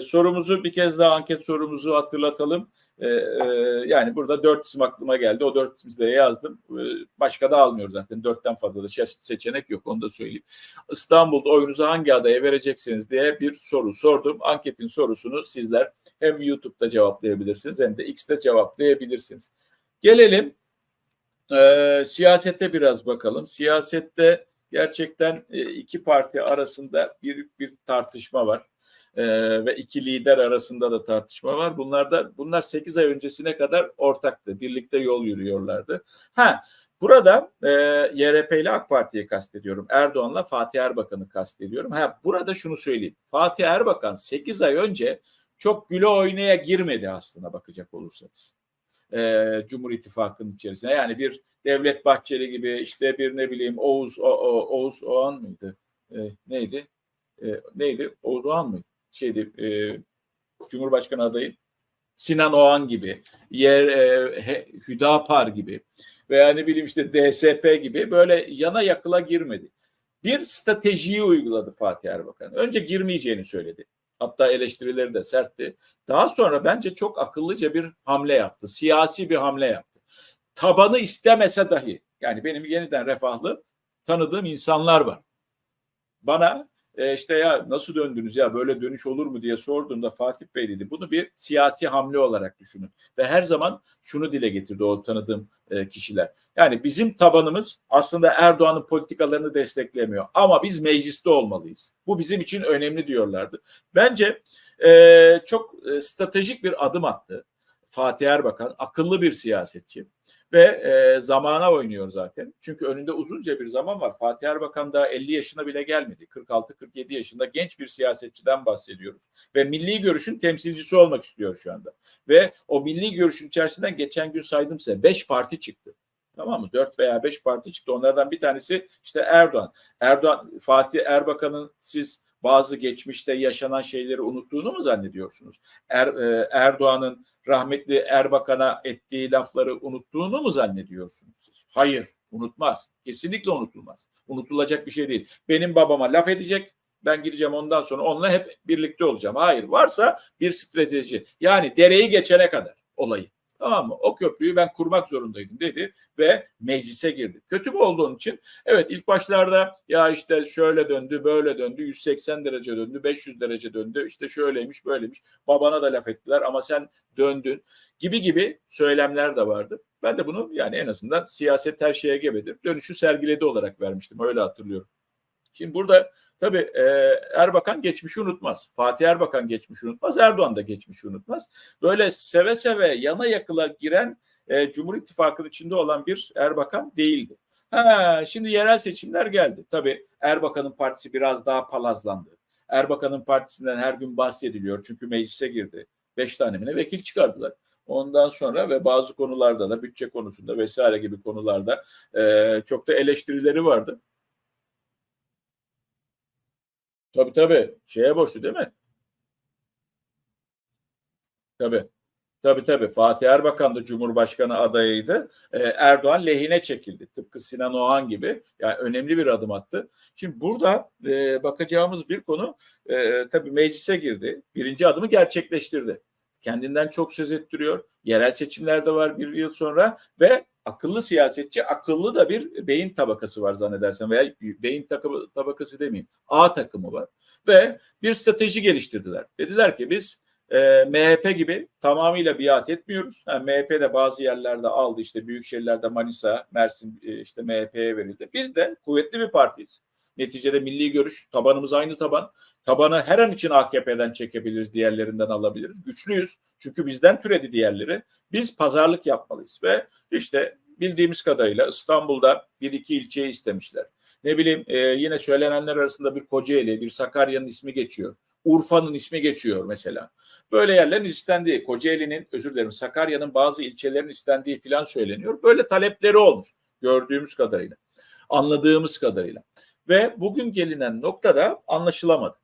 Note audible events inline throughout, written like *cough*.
sorumuzu bir kez daha anket sorumuzu hatırlatalım. E, e, yani burada dört isim aklıma geldi. O dört ismi de yazdım. E, başka da almıyor zaten. Dörtten fazla da seçenek yok. Onu da söyleyeyim. İstanbul'da oyunuzu hangi adaya vereceksiniz diye bir soru sordum. Anketin sorusunu sizler hem YouTube'da cevaplayabilirsiniz hem de X'te cevaplayabilirsiniz. Gelelim e, siyasete biraz bakalım. Siyasette gerçekten e, iki parti arasında büyük bir tartışma var. E, ve iki lider arasında da tartışma var. Bunlar da bunlar 8 ay öncesine kadar ortaktı. Birlikte yol yürüyorlardı. Ha Burada e, YRP ile AK Parti'yi kastediyorum. Erdoğan'la Fatih Erbakan'ı kastediyorum. Ha, burada şunu söyleyeyim. Fatih Erbakan 8 ay önce çok güle oynaya girmedi aslına bakacak olursanız. E, Cumhur İttifakı'nın içerisine. Yani bir Devlet Bahçeli gibi işte bir ne bileyim Oğuz o, o, Oğuz Oğan mıydı? E, neydi? E, neydi? Oğuz Oğan mıydı? Şeydi e, Cumhurbaşkanı adayı Sinan Oğan gibi, yer e, Hüdapar gibi veya ne bileyim işte DSP gibi böyle yana yakıla girmedi. Bir stratejiyi uyguladı Fatih Erbakan. Önce girmeyeceğini söyledi. Hatta eleştirileri de sertti. Daha sonra bence çok akıllıca bir hamle yaptı. Siyasi bir hamle yaptı. Tabanı istemese dahi yani benim yeniden refahlı tanıdığım insanlar var. Bana e, işte ya nasıl döndünüz ya böyle dönüş olur mu diye sorduğumda Fatih Bey dedi bunu bir siyasi hamle olarak düşünün. Ve her zaman şunu dile getirdi o tanıdığım e, kişiler. Yani bizim tabanımız aslında Erdoğan'ın politikalarını desteklemiyor ama biz mecliste olmalıyız. Bu bizim için önemli diyorlardı. Bence e, çok e, stratejik bir adım attı Fatih Erbakan. Akıllı bir siyasetçi ve e, zamana oynuyor zaten. Çünkü önünde uzunca bir zaman var. Fatih Erbakan da 50 yaşına bile gelmedi. 46-47 yaşında genç bir siyasetçiden bahsediyoruz. Ve milli görüşün temsilcisi olmak istiyor şu anda. Ve o milli görüşün içerisinden geçen gün saydım size 5 parti çıktı. Tamam mı? 4 veya 5 parti çıktı. Onlardan bir tanesi işte Erdoğan. Erdoğan, Fatih Erbakan'ın siz bazı geçmişte yaşanan şeyleri unuttuğunu mu zannediyorsunuz? Er, e, Erdoğan'ın rahmetli Erbakan'a ettiği lafları unuttuğunu mu zannediyorsunuz? Hayır, unutmaz. Kesinlikle unutulmaz. Unutulacak bir şey değil. Benim babama laf edecek, ben gideceğim ondan sonra onunla hep birlikte olacağım. Hayır, varsa bir strateji. Yani dereyi geçene kadar olayı. Tamam mı? O köprüyü ben kurmak zorundaydım dedi ve meclise girdi. Kötü mü olduğun için? Evet ilk başlarda ya işte şöyle döndü, böyle döndü, 180 derece döndü, 500 derece döndü, işte şöyleymiş, böyleymiş. Babana da laf ettiler ama sen döndün gibi gibi söylemler de vardı. Ben de bunu yani en azından siyaset her şeye gebedir. Dönüşü sergiledi olarak vermiştim. Öyle hatırlıyorum. Şimdi burada tabii e, Erbakan geçmişi unutmaz. Fatih Erbakan geçmişi unutmaz. Erdoğan da geçmişi unutmaz. Böyle seve seve yana yakıla giren e, Cumhur İttifakı'nın içinde olan bir Erbakan değildi. Ha, şimdi yerel seçimler geldi. Tabii Erbakan'ın partisi biraz daha palazlandı. Erbakan'ın partisinden her gün bahsediliyor çünkü meclise girdi. Beş tane mi ne vekil çıkardılar. Ondan sonra ve bazı konularda da bütçe konusunda vesaire gibi konularda e, çok da eleştirileri vardı. Tabii tabii. Şeye borçlu değil mi? Tabii. Tabii tabii. Fatih Erbakan da Cumhurbaşkanı adayıydı. Ee, Erdoğan lehine çekildi. Tıpkı Sinan Oğan gibi. Yani önemli bir adım attı. Şimdi burada e, bakacağımız bir konu e, tabii meclise girdi. Birinci adımı gerçekleştirdi. Kendinden çok söz ettiriyor. Yerel seçimlerde var bir yıl sonra ve akıllı siyasetçi, akıllı da bir beyin tabakası var zannedersem veya beyin tabakası demeyeyim. A takımı var ve bir strateji geliştirdiler. Dediler ki biz e, MHP gibi tamamıyla biat etmiyoruz. Yani MHP de bazı yerlerde aldı işte büyük şehirlerde Manisa, Mersin e, işte MHP'ye verildi. Biz de kuvvetli bir partiyiz. Neticede milli görüş, tabanımız aynı taban. Tabanı her an için AKP'den çekebiliriz, diğerlerinden alabiliriz. Güçlüyüz çünkü bizden türedi diğerleri. Biz pazarlık yapmalıyız ve işte bildiğimiz kadarıyla İstanbul'da bir iki ilçeyi istemişler. Ne bileyim e, yine söylenenler arasında bir Kocaeli, bir Sakarya'nın ismi geçiyor. Urfa'nın ismi geçiyor mesela. Böyle yerlerin istendiği, Kocaeli'nin, özür dilerim Sakarya'nın bazı ilçelerin istendiği filan söyleniyor. Böyle talepleri olmuş gördüğümüz kadarıyla, anladığımız kadarıyla. Ve bugün gelinen noktada anlaşılamadı.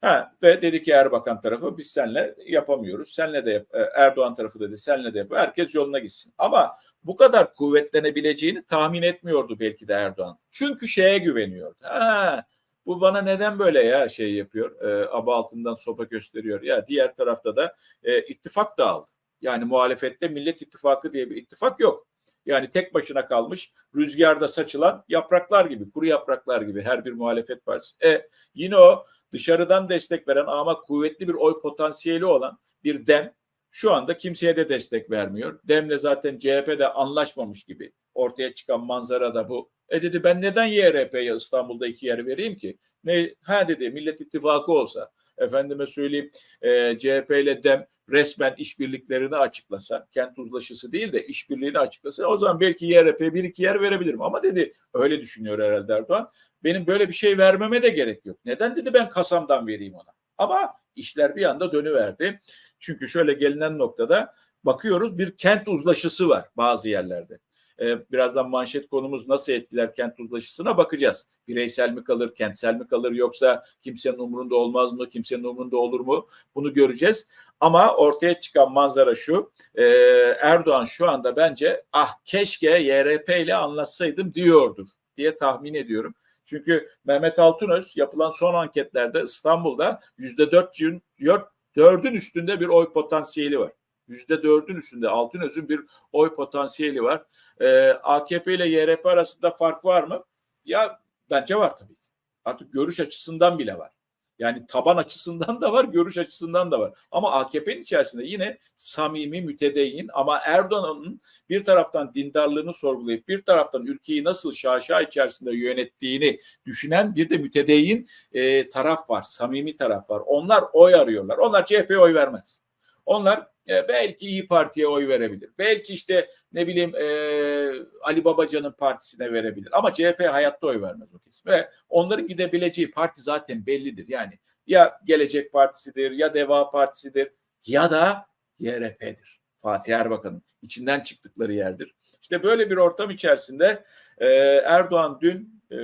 Ha, ve dedi ki Erbakan tarafı biz senle yapamıyoruz. Senle de yap, Erdoğan tarafı dedi senle de yap. Herkes yoluna gitsin. Ama bu kadar kuvvetlenebileceğini tahmin etmiyordu belki de Erdoğan. Çünkü şeye güveniyordu. Ha, Bu bana neden böyle ya şey yapıyor, e, aba altından sopa gösteriyor. Ya diğer tarafta da e, ittifak dağıldı. Yani muhalefette Millet İttifakı diye bir ittifak yok. Yani tek başına kalmış rüzgarda saçılan yapraklar gibi, kuru yapraklar gibi her bir muhalefet partisi. E, yine o dışarıdan destek veren ama kuvvetli bir oy potansiyeli olan bir dem şu anda kimseye de destek vermiyor. Dem'le zaten CHP'de anlaşmamış gibi ortaya çıkan manzara da bu. E dedi ben neden YRP'ye İstanbul'da iki yer vereyim ki? Ne ha dedi Millet İttifakı olsa efendime söyleyeyim e, CHP ile DEM resmen işbirliklerini açıklasa, kent uzlaşısı değil de işbirliğini açıklasa o zaman belki YRP'ye bir iki yer verebilirim. Ama dedi öyle düşünüyor herhalde Erdoğan. Benim böyle bir şey vermeme de gerek yok. Neden dedi ben kasamdan vereyim ona. Ama işler bir anda dönüverdi. Çünkü şöyle gelinen noktada bakıyoruz bir kent uzlaşısı var bazı yerlerde. Ee, birazdan manşet konumuz nasıl etkiler kent uzlaşısına bakacağız. Bireysel mi kalır, kentsel mi kalır yoksa kimsenin umurunda olmaz mı, kimsenin umurunda olur mu? Bunu göreceğiz. Ama ortaya çıkan manzara şu. E, Erdoğan şu anda bence ah keşke YRP ile anlatsaydım diyordur diye tahmin ediyorum. Çünkü Mehmet Altınöz yapılan son anketlerde İstanbul'da yüzde dördün üstünde bir oy potansiyeli var. Yüzde dördün üstünde Altınöz'ün bir oy potansiyeli var. Ee, AKP ile YRP arasında fark var mı? Ya bence var tabii. Artık görüş açısından bile var. Yani taban açısından da var, görüş açısından da var. Ama AKP'nin içerisinde yine samimi, mütedeyyin ama Erdoğan'ın bir taraftan dindarlığını sorgulayıp bir taraftan ülkeyi nasıl şaşa içerisinde yönettiğini düşünen bir de mütedeyyin e, taraf var, samimi taraf var. Onlar oy arıyorlar. Onlar CHP'ye oy vermez. Onlar e, belki İyi Parti'ye oy verebilir. Belki işte ne bileyim e, Ali Babacan'ın partisine verebilir. Ama CHP hayatta oy vermez o kesim. Ve onların gidebileceği parti zaten bellidir. Yani ya Gelecek Partisi'dir ya Deva Partisi'dir ya da YRP'dir. Fatih Erbakan'ın içinden çıktıkları yerdir. İşte böyle bir ortam içerisinde e, Erdoğan dün e,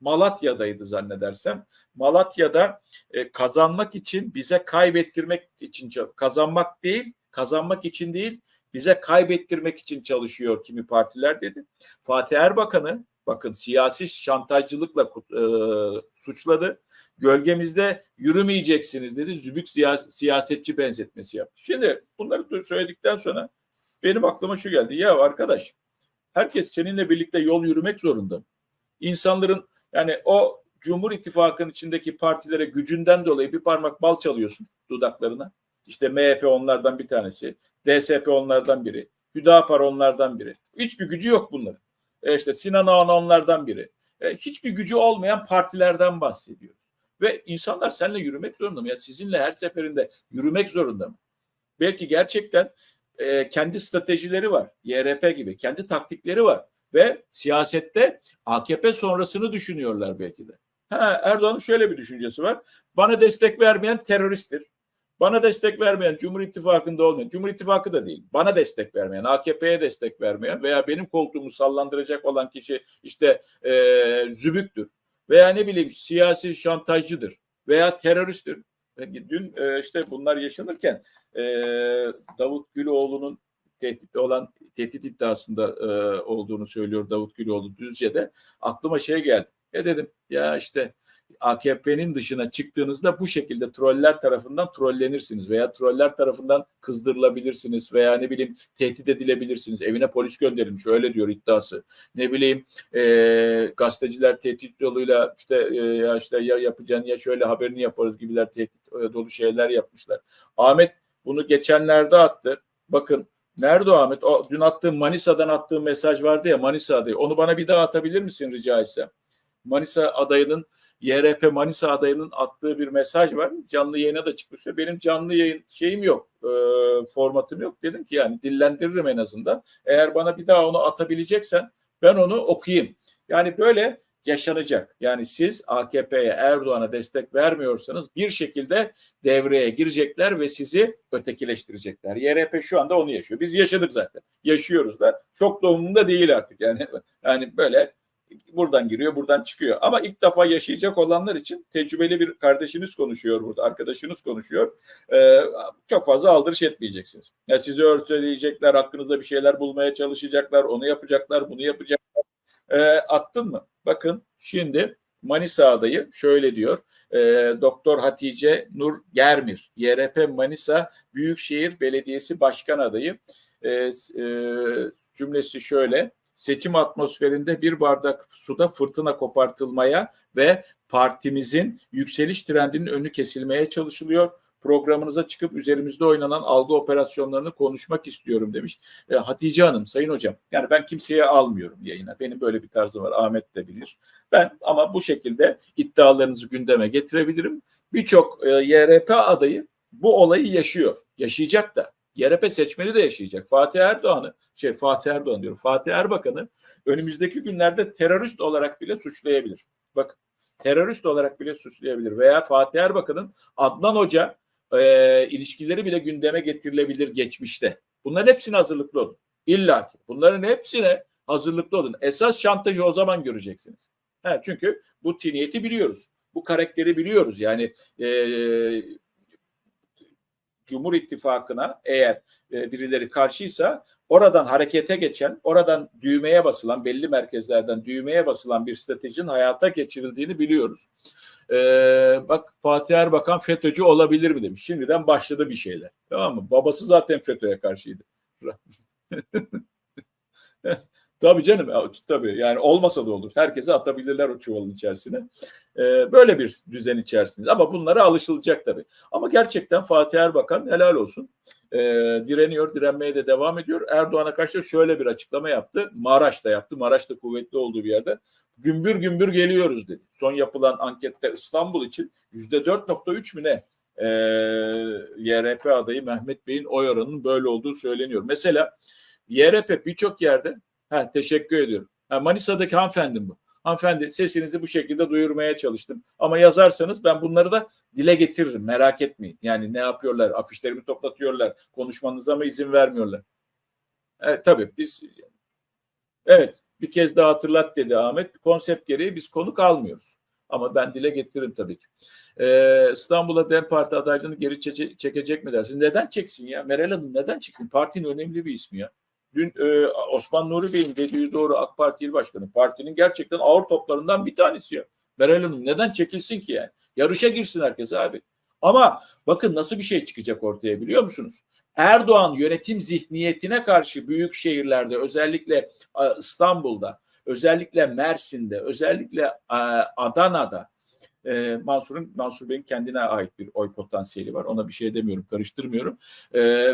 Malatya'daydı zannedersem. Malatya'da e, kazanmak için bize kaybettirmek için kazanmak değil, kazanmak için değil, bize kaybettirmek için çalışıyor kimi partiler dedi. Fatih Erbakan'ı bakın siyasi şantajcılıkla e, suçladı. Gölgemizde yürümeyeceksiniz dedi. Zübük siyasetçi benzetmesi yaptı. Şimdi bunları söyledikten sonra benim aklıma şu geldi. Ya arkadaş herkes seninle birlikte yol yürümek zorunda. İnsanların yani o Cumhur İttifakı'nın içindeki partilere gücünden dolayı bir parmak bal çalıyorsun dudaklarına. İşte MHP onlardan bir tanesi. DSP onlardan biri. Hüdapar onlardan biri. Hiçbir gücü yok bunların. E işte Sinan Oğan onlardan biri. E hiçbir gücü olmayan partilerden bahsediyoruz. Ve insanlar seninle yürümek zorunda mı? Ya sizinle her seferinde yürümek zorunda mı? Belki gerçekten e, kendi stratejileri var. YRP gibi. Kendi taktikleri var. Ve siyasette AKP sonrasını düşünüyorlar belki de. Ha, Erdoğan'ın şöyle bir düşüncesi var. Bana destek vermeyen teröristtir. Bana destek vermeyen, Cumhur İttifakı'nda olmayan, Cumhur İttifakı da değil, bana destek vermeyen, AKP'ye destek vermeyen veya benim koltuğumu sallandıracak olan kişi işte e, zübüktür veya ne bileyim siyasi şantajcıdır veya teröristtir. Dün e, işte bunlar yaşanırken e, Davut Güloğlu'nun tehdit olan tehdit iddiasında e, olduğunu söylüyor Davut Güloğlu Düzce'de. Aklıma şey geldi. Ya dedim ya işte AKP'nin dışına çıktığınızda bu şekilde troller tarafından trollenirsiniz veya troller tarafından kızdırılabilirsiniz veya ne bileyim tehdit edilebilirsiniz. Evine polis gönderilmiş öyle diyor iddiası. Ne bileyim e, gazeteciler tehdit yoluyla işte e, ya işte ya yapacaksın ya şöyle haberini yaparız gibiler tehdit e, dolu şeyler yapmışlar. Ahmet bunu geçenlerde attı. Bakın Nerede o Ahmet? O, dün attığım Manisa'dan attığım mesaj vardı ya Manisa adayı. Onu bana bir daha atabilir misin rica etsem? Manisa adayının YRP Manisa adayının attığı bir mesaj var. Canlı yayına da çıkmış. Benim canlı yayın şeyim yok. E, formatım yok. Dedim ki yani dillendiririm en azından. Eğer bana bir daha onu atabileceksen ben onu okuyayım. Yani böyle yaşanacak. Yani siz AKP'ye Erdoğan'a destek vermiyorsanız bir şekilde devreye girecekler ve sizi ötekileştirecekler. YRP şu anda onu yaşıyor. Biz yaşadık zaten. Yaşıyoruz da. Çok da umurunda değil artık. Yani *laughs* yani böyle buradan giriyor, buradan çıkıyor. Ama ilk defa yaşayacak olanlar için tecrübeli bir kardeşiniz konuşuyor burada, arkadaşınız konuşuyor. Ee, çok fazla aldırış etmeyeceksiniz. Yani sizi örtüleyecekler, hakkınızda bir şeyler bulmaya çalışacaklar, onu yapacaklar, bunu yapacaklar. Ee, attın mı? Bakın şimdi Manisa adayı şöyle diyor. E, Doktor Hatice Nur Germir, YRP Manisa Büyükşehir Belediyesi Başkan adayı. E, e, cümlesi şöyle. Seçim atmosferinde bir bardak suda fırtına kopartılmaya ve partimizin yükseliş trendinin önü kesilmeye çalışılıyor programınıza çıkıp üzerimizde oynanan algı operasyonlarını konuşmak istiyorum demiş. E, Hatice Hanım, Sayın Hocam. Yani ben kimseye almıyorum yayına. Benim böyle bir tarzım var. Ahmet de bilir. Ben ama bu şekilde iddialarınızı gündeme getirebilirim. Birçok e, YRP adayı bu olayı yaşıyor. Yaşayacak da. YRP seçmeni de yaşayacak. Fatih Erdoğan'ı, şey Fatih Erdoğan diyorum. Fatih Erbakan'ı önümüzdeki günlerde terörist olarak bile suçlayabilir. Bakın terörist olarak bile suçlayabilir. Veya Fatih Erbakan'ın Adnan Hoca e, ilişkileri bile gündeme getirilebilir geçmişte. Bunların hepsine hazırlıklı olun. İlla ki. Bunların hepsine hazırlıklı olun. Esas şantajı o zaman göreceksiniz. He, çünkü bu tiniyeti biliyoruz. Bu karakteri biliyoruz. Yani e, Cumhur İttifakı'na eğer e, birileri karşıysa oradan harekete geçen, oradan düğmeye basılan, belli merkezlerden düğmeye basılan bir stratejinin hayata geçirildiğini biliyoruz. Ee, bak Fatih Erbakan FETÖ'cü olabilir mi demiş. Şimdiden başladı bir şeyler. Tamam mı? Babası zaten FETÖ'ye karşıydı. *laughs* *laughs* tabii canım tabii yani olmasa da olur. Herkese atabilirler o çuvalın içerisine. Ee, böyle bir düzen içerisinde ama bunlara alışılacak tabii. Ama gerçekten Fatih Erbakan helal olsun. Ee, direniyor, direnmeye de devam ediyor. Erdoğan'a karşı şöyle bir açıklama yaptı. Maraş'ta yaptı. Maraş'ta kuvvetli olduğu bir yerde gümbür gümbür geliyoruz dedi. Son yapılan ankette İstanbul için yüzde 4.3 mü ne? Ee, YRP adayı Mehmet Bey'in oy oranının böyle olduğu söyleniyor. Mesela YRP birçok yerde ha, teşekkür ediyorum. Ha, Manisa'daki hanımefendim bu. Hanımefendi sesinizi bu şekilde duyurmaya çalıştım. Ama yazarsanız ben bunları da dile getiririm. Merak etmeyin. Yani ne yapıyorlar? Afişlerimi toplatıyorlar. Konuşmanıza mı izin vermiyorlar? Evet, tabii biz evet bir kez daha hatırlat dedi Ahmet. Konsept gereği biz konuk almıyoruz. Ama ben dile getiririm tabii ki. Ee, İstanbul'a DEM Parti adaylığını geri çeke, çekecek mi dersin? Neden çeksin ya? Meral Hanım neden çeksin? Partinin önemli bir ismi ya. Dün e, Osman Nuri Bey'in dediği doğru AK Parti İl Başkanı. Partinin gerçekten ağır toplarından bir tanesi ya. Meral Hanım neden çekilsin ki yani? Yarışa girsin herkes abi. Ama bakın nasıl bir şey çıkacak ortaya biliyor musunuz? Erdoğan yönetim zihniyetine karşı büyük şehirlerde özellikle e, İstanbul'da, özellikle Mersin'de, özellikle e, Adana'da e, Mansur'un Mansur Bey'in kendine ait bir oy potansiyeli var. Ona bir şey demiyorum, karıştırmıyorum.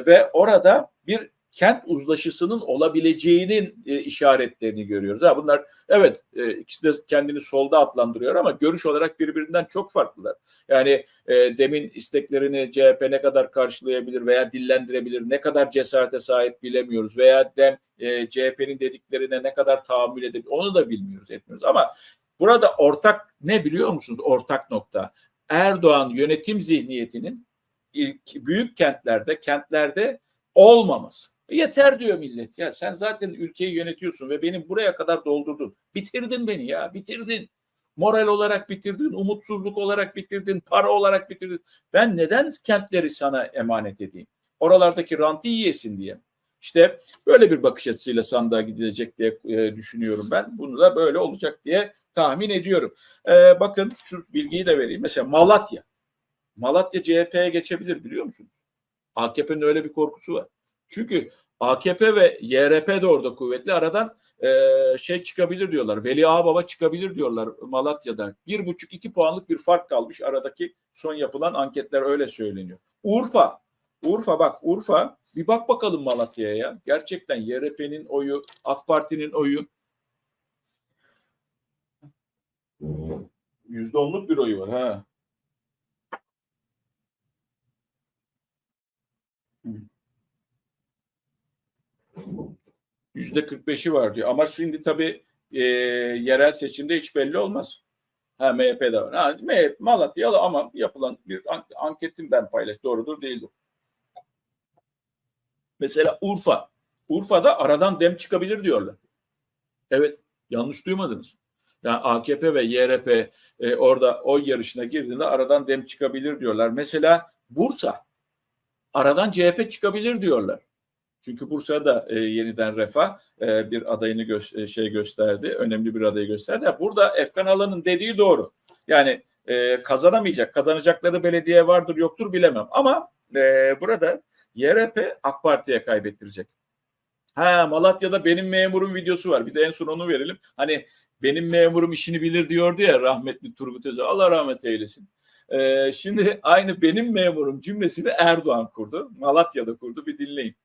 Ve orada bir kent uzlaşısının olabileceğinin e, işaretlerini görüyoruz. Ha bunlar evet e, ikisi de kendini solda adlandırıyor ama görüş olarak birbirinden çok farklılar. Yani e, demin isteklerini CHP ne kadar karşılayabilir veya dillendirebilir, ne kadar cesarete sahip bilemiyoruz veya dem e, CHP'nin dediklerine ne kadar tahammül edebilir onu da bilmiyoruz, etmiyoruz ama burada ortak ne biliyor musunuz? Ortak nokta. Erdoğan yönetim zihniyetinin ilk büyük kentlerde, kentlerde olmaması. Yeter diyor millet. Ya sen zaten ülkeyi yönetiyorsun ve benim buraya kadar doldurdun. Bitirdin beni ya, bitirdin. Moral olarak bitirdin, umutsuzluk olarak bitirdin, para olarak bitirdin. Ben neden kentleri sana emanet edeyim? Oralardaki rantı yiyesin diye. İşte böyle bir bakış açısıyla sandığa gidilecek diye e, düşünüyorum ben. Bunu da böyle olacak diye tahmin ediyorum. E, bakın şu bilgiyi de vereyim. Mesela Malatya. Malatya CHP'ye geçebilir biliyor musunuz? AKP'nin öyle bir korkusu var. Çünkü AKP ve YRP de orada kuvvetli. Aradan e, şey çıkabilir diyorlar. Veli Ağbaba çıkabilir diyorlar Malatya'da. Bir buçuk iki puanlık bir fark kalmış aradaki son yapılan anketler öyle söyleniyor. Urfa. Urfa bak Urfa bir bak bakalım Malatya'ya ya. Gerçekten YRP'nin oyu, AK Parti'nin oyu yüzde onluk bir oyu var ha. Yüzde 45'i var diyor. Ama şimdi tabii e, yerel seçimde hiç belli olmaz. Ha MHP'de var. Ha, MHP, Malatyalı ama yapılan bir anketin ben paylaş doğrudur değildir. Mesela Urfa. Urfa'da aradan dem çıkabilir diyorlar. Evet yanlış duymadınız. Yani AKP ve YRP e, orada oy yarışına girdiğinde aradan dem çıkabilir diyorlar. Mesela Bursa aradan CHP çıkabilir diyorlar. Çünkü Bursa'da e, yeniden refah e, bir adayını gö- e, şey gösterdi. Önemli bir adayı gösterdi. Burada Efkan Alan'ın dediği doğru. Yani e, kazanamayacak. Kazanacakları belediye vardır yoktur bilemem. Ama e, burada YRP AK Parti'ye kaybettirecek. Ha Malatya'da benim memurum videosu var. Bir de en son onu verelim. Hani benim memurum işini bilir diyordu ya rahmetli Turgut Özal. Allah rahmet eylesin. Ee, şimdi aynı benim memurum cümlesini Erdoğan kurdu. Malatya'da kurdu. Bir dinleyin.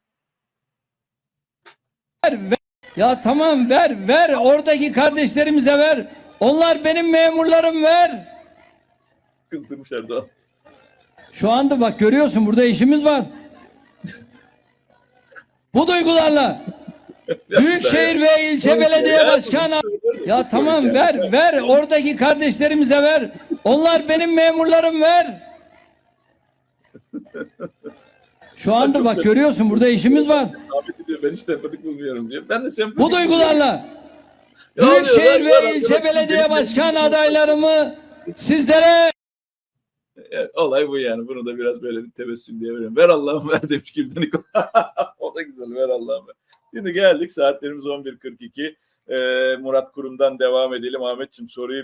Ya tamam ver ver oradaki kardeşlerimize ver. Onlar benim memurlarım ver. Kızdırmış Erdoğan. Şu anda bak görüyorsun burada işimiz var. Bu duygularla Büyükşehir ve ilçe belediye başkanı ya tamam ver ver oradaki kardeşlerimize ver. Onlar benim memurlarım ver. Şu anda bak görüyorsun burada işimiz var. Ahmet diyor ben hiç sempatik bulmuyorum diyor. Ben de sempatik Bu duygularla Büyükşehir ve ilçe belediye başkan adaylarımı sizlere Evet, olay bu yani. Bunu da biraz böyle bir tebessüm diye veriyorum. Ver Allah'ım ver demiş Gülden İko. *laughs* o da güzel. Ver Allah'ım ver. Şimdi geldik. Saatlerimiz 11.42. Ee, Murat Kurum'dan devam edelim. Ahmetciğim soruyu